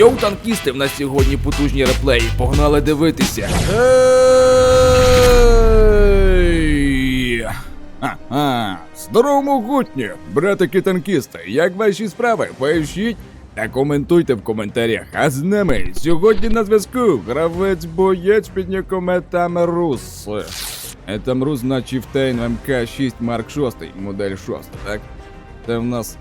Йоу, танкісти, в нас сьогодні потужні реплеї. Погнали дивитися. Ага, здорово, могутні, братики танкісти. Як ваші справи? Пишіть та коментуйте в коментарях. А з нами сьогодні на зв'язку гравець боєць під ніком Етамрус. Етамрус на Чіфтейн МК6 Марк 6, модель 6, так? Це в нас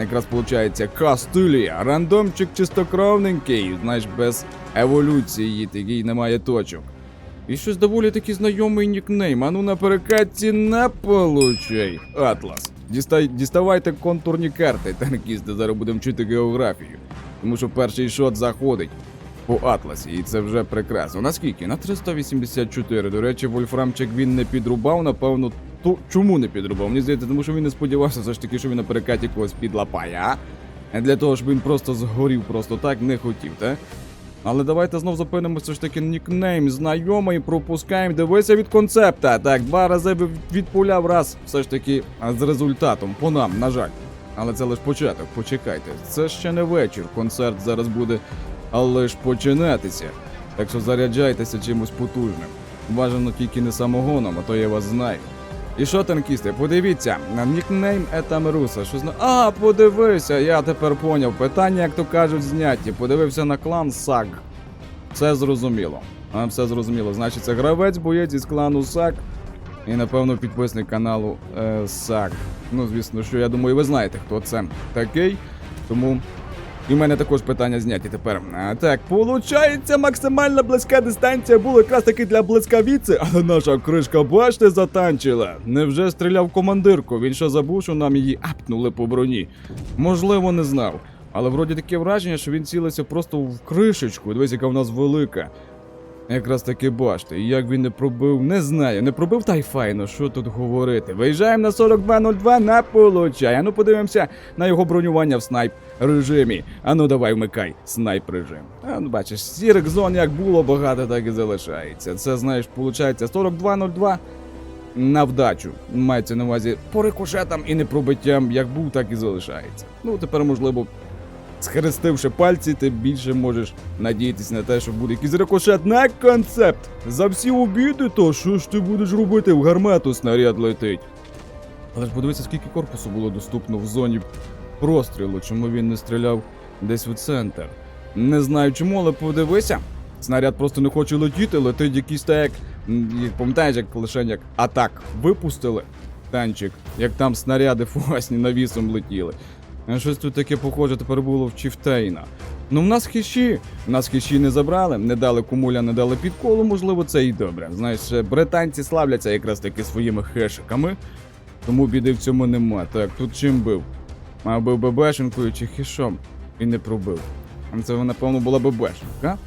якраз виходить Кастилія, рандомчик чистокровненький, знаєш, без еволюції, такий немає точок. І щось доволі таки знайомий нікнейм. Ану на перекатці на получай. Атлас. Дістай, діставайте контурні карти, танкісти, зараз будемо вчити географію. Тому що перший шот заходить по Атласі, і це вже прекрасно. Наскільки? На 384. До речі, Вольфрамчик він не підрубав, напевно. То чому не підрубав? Мені здається, тому що він не сподівався все ж таки, що він на перекаті когось підлапає, а? Для того, щоб він просто згорів просто так, не хотів, так? Але давайте знов зупинимося ж таки нікнейм знайомий, пропускаємо. Дивися від концепта. Так, два рази відпуляв раз, все ж таки з результатом. По нам, на жаль. Але це лише початок, почекайте. Це ще не вечір. Концерт зараз буде, але починатися. Так що заряджайтеся чимось потужним. Бажано тільки не самогоном, а то я вас знаю. І що, танкісти, подивіться, на нікнейм Етамеруса. Що зна... А, подивися, я тепер поняв. Питання, як то кажуть, зняті. Подивився на клан Саг. Все зрозуміло. А все зрозуміло. Значить, це гравець, боєць із клану Саг. І, напевно, підписник каналу е, Саг. Ну, звісно, що я думаю, ви знаєте, хто це такий. Тому. І в мене також питання зняті тепер. А, так, получається, максимальна близька дистанція була якраз таки для блискавіці, але наша кришка башти затанчила. Невже стріляв командирку? Він що забув, що нам її апнули по броні? Можливо, не знав. Але вроді таке враження, що він цілився просто в кришечку. Дивись, яка в нас велика. Якраз таки. І як він не пробив, не знаю. Не пробив та й файно, що тут говорити. Виїжджаємо на 4202 на получай. Ану подивимося на його бронювання в снайп режимі. Ану давай вмикай снайп режим. А ну бачиш, сірих зон як було багато, так і залишається. Це знаєш, виходить 4202 на вдачу. Мається на увазі по рикошетам і непробиттям, як був, так і залишається. Ну тепер можливо. Схрестивши пальці, ти більше можеш надіятися на те, що буде якийсь рикошет на концепт. За всі обіди, то що ж ти будеш робити в гармату снаряд летить. Але ж подивися, скільки корпусу було доступно в зоні прострілу, чому він не стріляв десь у центр. Не знаю чому, але подивися. Снаряд просто не хоче летіти, летить якийсь так, як. Пам'ятаєш, як лише як атак випустили танчик, як там снаряди фугасні навісом летіли. А Щось тут таке похоже тепер було в Чіфтейна. Ну в нас хіші. В нас хіші не забрали, не дали кумуля, не дали підколу, можливо, це і добре. Знаєш, британці славляться якраз таки своїми хешиками, тому біди в цьому нема. Так, тут чим бив? А бив ББшенкою чи хішом? І не пробив. Це, напевно, була ББшенка.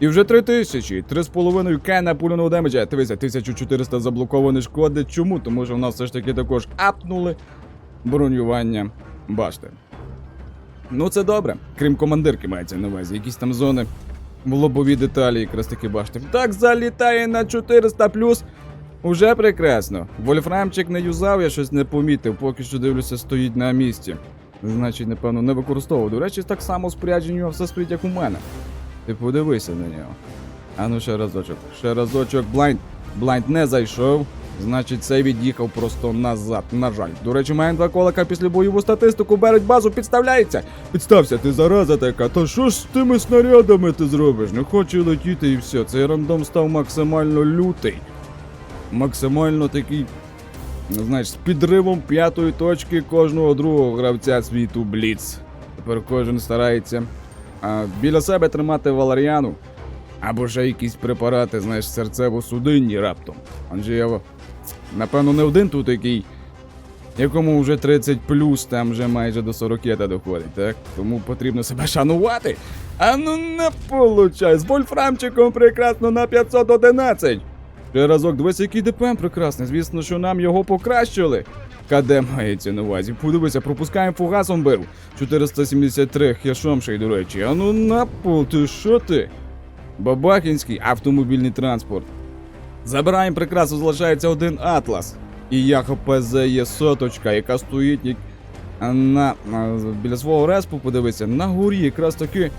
І вже 3000, 3,5 к на пульного демеджа. Дивися, 1400 заблокованої шкоди. Чому? Тому що в нас все ж таки також апнули бронювання башти. Ну, це добре. Крім командирки мається на увазі. Якісь там зони в лобові деталі, якраз таки башти. Так залітає на 400 плюс. Уже прекрасно. Вольфрамчик не юзав, я щось не помітив, поки що дивлюся, стоїть на місці. Значить, напевно, не використовував. До речі, так само спорядження нього все стоїть, як у мене. Ти подивися на нього. А ну ще разочок. Ще разочок. Блайнд. Блайнд не зайшов. Значить, цей від'їхав просто назад. На жаль. До речі, маємо два колика після бойову статистику, беруть базу, підставляється. Підстався, ти зараза така. То що ж з тими снарядами ти зробиш? Не хоче летіти і все. Цей рандом став максимально лютий. Максимально такий. ну, Знаєш, з підривом п'ятої точки кожного другого гравця світу Бліц. Тепер кожен старається а, біля себе тримати валеріану. Або ще якісь препарати, знаєш, серцево-судинні раптом. Адже я, напевно, не один тут який, якому вже 30 плюс, там вже майже до 40 доходить, так? Тому потрібно себе шанувати. А ну не получай, з вольфрамчиком прекрасно на 511. Ще разок, дивись, який ДПМ прекрасний. Звісно, що нам його покращили. КД мається на увазі. Подивися, пропускаємо фугасом бив. 473 хешом ще й, до речі. А ну напол, ти що ти? Бабакінський автомобільний транспорт. Забираємо прекрасно, залишається один Атлас. І Яхо ПЗ є соточка, яка стоїть на, на біля свого респу, подивися, на горі якраз таки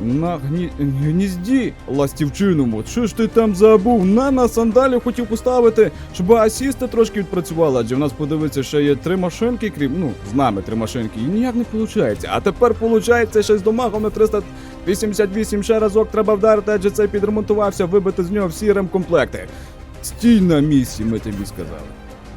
на гні... гнізді ластівчиному. Що ж ти там забув? На на сандалі хотів поставити, щоб асісти трошки відпрацювали. Адже в нас подивиться, ще є три машинки, крім ну, з нами три машинки. І ніяк не виходить. А тепер виходить ще з домагом на 388 ще разок треба вдарити, адже цей підремонтувався, вибити з нього всі ремкомплекти. Стій на місці, ми тобі сказали.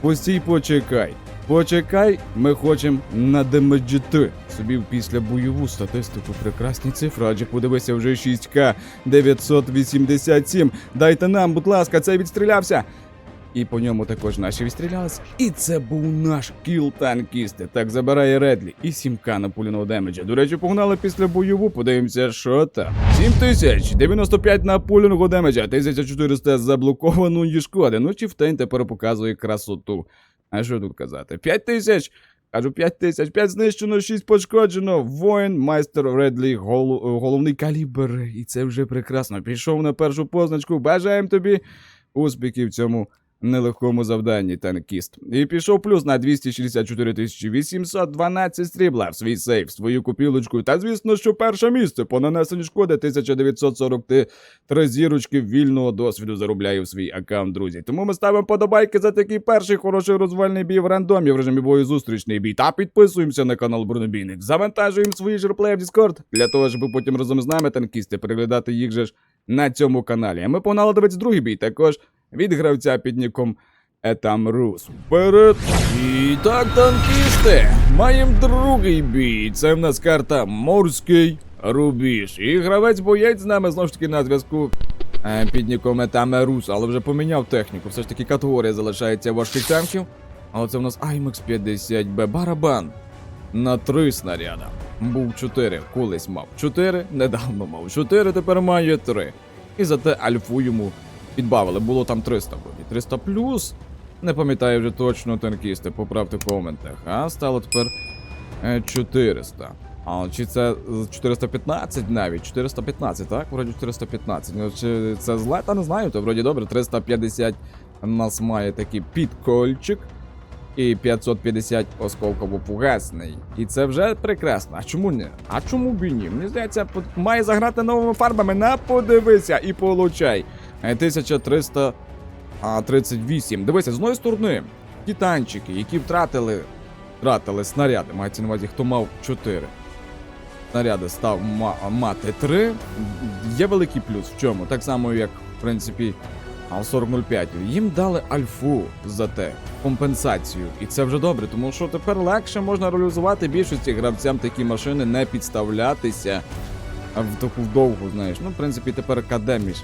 Постій, почекай. Почекай, ми хочемо на демеджити. Собі після бойову статистику прекрасні цифри, адже подивися вже 6К 987. Дайте нам, будь ласка, цей відстрілявся. І по ньому також наші відстрілялись. І це був наш кіл танкісти. Так забирає Редлі і 7К на пуліного демеджа. До речі, погнали після бойову, подивимося, що там. 7000, 95 на пуліного демеджа, 1400 заблокованої шкоди. Ну, Чіфтейн тепер показує красоту. А що тут казати? 5000! Кажу 5 тисяч, 5 знищено, 6 пошкоджено. Воїн, майстер Редлі, гол, головний калібр. І це вже прекрасно. Пішов на першу позначку. Бажаємо тобі успіхів цьому нелегкому завданні, танкіст. І пішов плюс на 264 812 стрібла в свій сейф, свою купілочку. Та звісно, що перше місце по нанесенню шкоди 1943 зірочки вільного досвіду заробляє в свій аккаунт, друзі. Тому ми ставимо подобайки за такий перший хороший розвальний бій в рандомі в режимі бою зустрічний бій. Та підписуємося на канал Бронебійник. Завантажуємо свої жерплеї в Discord для того, щоб потім разом з нами танкісти переглядати їх же ж на цьому каналі. А ми погнали дивитися другий бій також від гравця під ніком Етам Рус. Вперед! І так, танкісти! Маємо другий бій. Це в нас карта Морський Рубіж. І гравець боєць з нами знову ж таки на зв'язку. е, Під ніком Етам Рус, але вже поміняв техніку. Все ж таки категорія залишається важких танків. Але це в нас IMX 50B барабан на три снаряда. Був 4, колись мав 4, недавно мав 4, тепер має 3. І зате альфу йому підбавили. Було там 300 вроді. 300 плюс. Не пам'ятаю вже точно танкісти, поправте в коментах. А стало тепер е, 400. А чи це 415 навіть? 415, так? Вроді 415. Ну, чи це зле, та не знаю, то вроді добре. 350 у нас має такий підкольчик. І 550 осколково-фугасний. І це вже прекрасно. А чому ні? А чому б і ні? Мені здається, має заграти новими фарбами. На подивися і получай. Е, 1338. Дивися, з одної сторони, ті танчики, які втратили, втратили снаряди, мається на увазі, хто мав 4 снаряди, став мати 3. Є великий плюс в чому? Так само, як, в принципі, а 4005. Їм дали альфу за те, компенсацію. І це вже добре, тому що тепер легше можна реалізувати більшості гравцям такі машини, не підставлятися в таку довгу, знаєш. Ну, в принципі, тепер КД між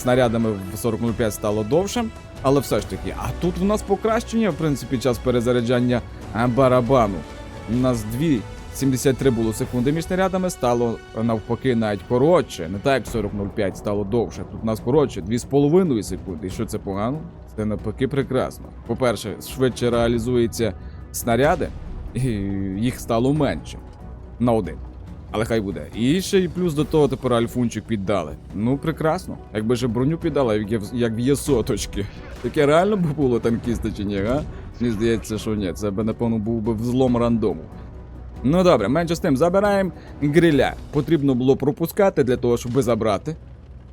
снарядами в 4005 стало довше. Але все ж таки, а тут в нас покращення, в принципі, час перезаряджання барабану. У нас 2,73 було секунди між снарядами, стало е, навпаки навіть коротше. Не так як 40.05 стало довше. Тут у нас коротше 2,5 секунди. І що це погано? Це навпаки прекрасно. По-перше, швидше реалізуються снаряди, і їх стало менше на один. Але хай буде. І ще й плюс до того тепер альфунчик піддали. Ну, прекрасно. Якби же броню піддали, як є, як є соточки. Таке реально б було танкіста чи ні, а? Мені здається, що ні. Це б, напевно, був би взлом рандому. Ну добре, менше з тим, забираємо гриля. Потрібно було пропускати для того, щоб забрати.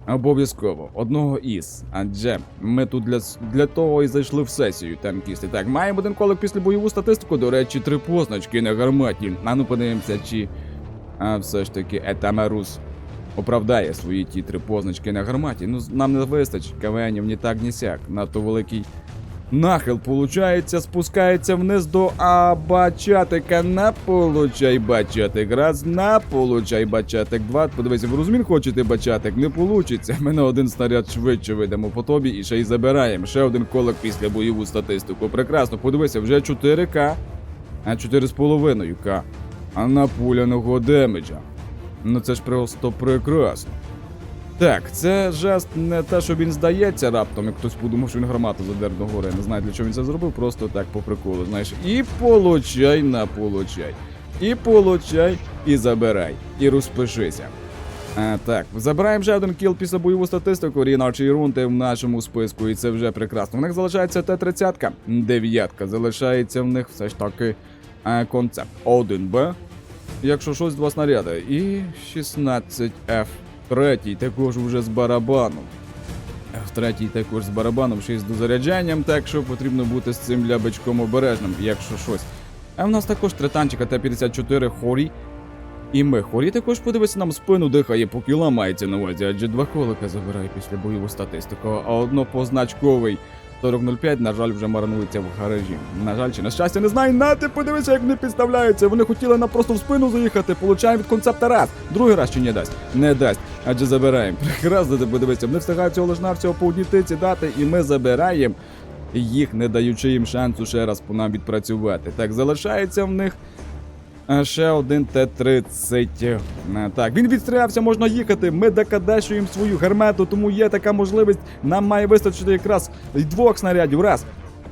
Обов'язково одного із. Адже ми тут для, для того і зайшли в сесію танкісти. Так, маємо один колик після бойову статистику. До речі, три позначки на гарматі. А ну подивимося, чи а все ж таки Етамарус оправдає свої ті три позначки на гарматі. Ну, нам не вистачить КВНів ні так, ні сяк. Надто великий нахил, получається, спускається вниз до Абачатика. На получай бачатик. Раз, на получай бачатик. Два. Подивися, в розмін хочете бачатик, не получиться. Ми на один снаряд швидше вийдемо по тобі і ще й забираємо. Ще один колик після бойову статистику. Прекрасно, подивися, вже 4К, а 4,5К. А на пуляного демеджа. Ну це ж просто прекрасно. Так, це жест не те, що він здається раптом, як хтось подумав, що він гармату задер до гори. Не знаю, для чого він це зробив, просто так по приколу. Знаєш, і получай на получай. І получай, і забирай. І розпишися. А, так, забираємо вже один кіл після бойову статистику, ріначі рунти в нашому списку, і це вже прекрасно. В них залишається Т-30, дев'ятка. Залишається в них все ж таки а, концепт 1Б. Якщо щось, два снаряди. І 16F. Третій також вже з барабаном. В третій також з барабаном, ще й з дозаряджанням, так що потрібно бути з цим лябечком обережним, якщо щось. А в нас також три танчика Т-54 хорі. І ми хорі також подивися нам спину дихає, поки ламається на увазі, адже два колика забирає після бойову статистику, а однопозначковий 4005, на жаль, вже марнується в гаражі. На жаль, чи на щастя, не знаю, на ти подивися, як вони підставляються. Вони хотіли нам просто в спину заїхати, получаємо від концепта раз. Другий раз чи не дасть? Не дасть. Адже забираємо. Прекрасно ти подивися. Вони встигають цього лиш навсього по одній тиці дати, і ми забираємо їх, не даючи їм шансу ще раз по нам відпрацювати. Так, залишається в них. А ще один Т-30. Е, Так, він відстрілявся, можна їхати. Ми декадешуємо свою гармету, тому є така можливість. Нам має вистачити якраз двох снарядів. Раз.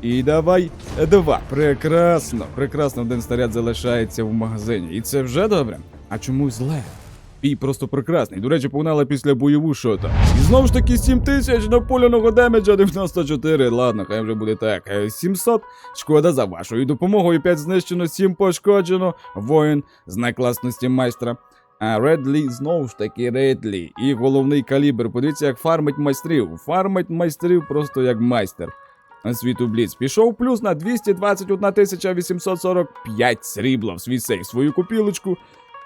І давай два. Прекрасно. Прекрасно, один снаряд залишається в магазині. І це вже добре. А чому зле? Бій просто прекрасний. До речі, погнали після бойову шота. І знову ж таки 7 тисяч наполяного демеджа 94. Ладно, хай вже буде так. Е, 700. Шкода за вашою допомогою. 5 знищено, 7 пошкоджено. Воїн з найкласності майстра. А Редлі знову ж таки Редлі. І головний калібр. Подивіться, як фармить майстрів. Фармить майстрів просто як майстер. Світу Бліц пішов плюс на 221 845 срібла в свій сейф, свою купілочку.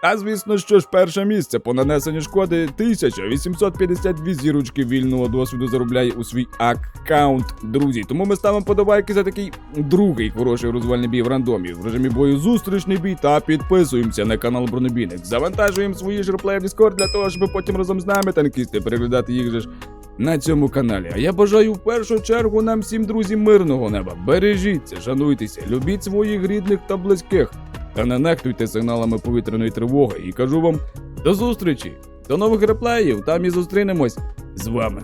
А звісно, що ж перше місце по нанесенню шкоди 1852 зірочки вільного досвіду заробляє у свій аккаунт, друзі. Тому ми ставимо подобайки за такий другий хороший розвальний бій в рандомі в режимі бою зустрічний бій та підписуємося на канал Бронебійник. Завантажуємо свої ж реплеї в Discord для того, щоб потім разом з нами танкісти переглядати їх же ж на цьому каналі. А я бажаю в першу чергу нам всім друзі мирного неба. Бережіться, шануйтеся, любіть своїх рідних та близьких. Та не нехтуйте сигналами повітряної тривоги. І кажу вам до зустрічі, до нових реплеїв. Там і зустрінемось з вами.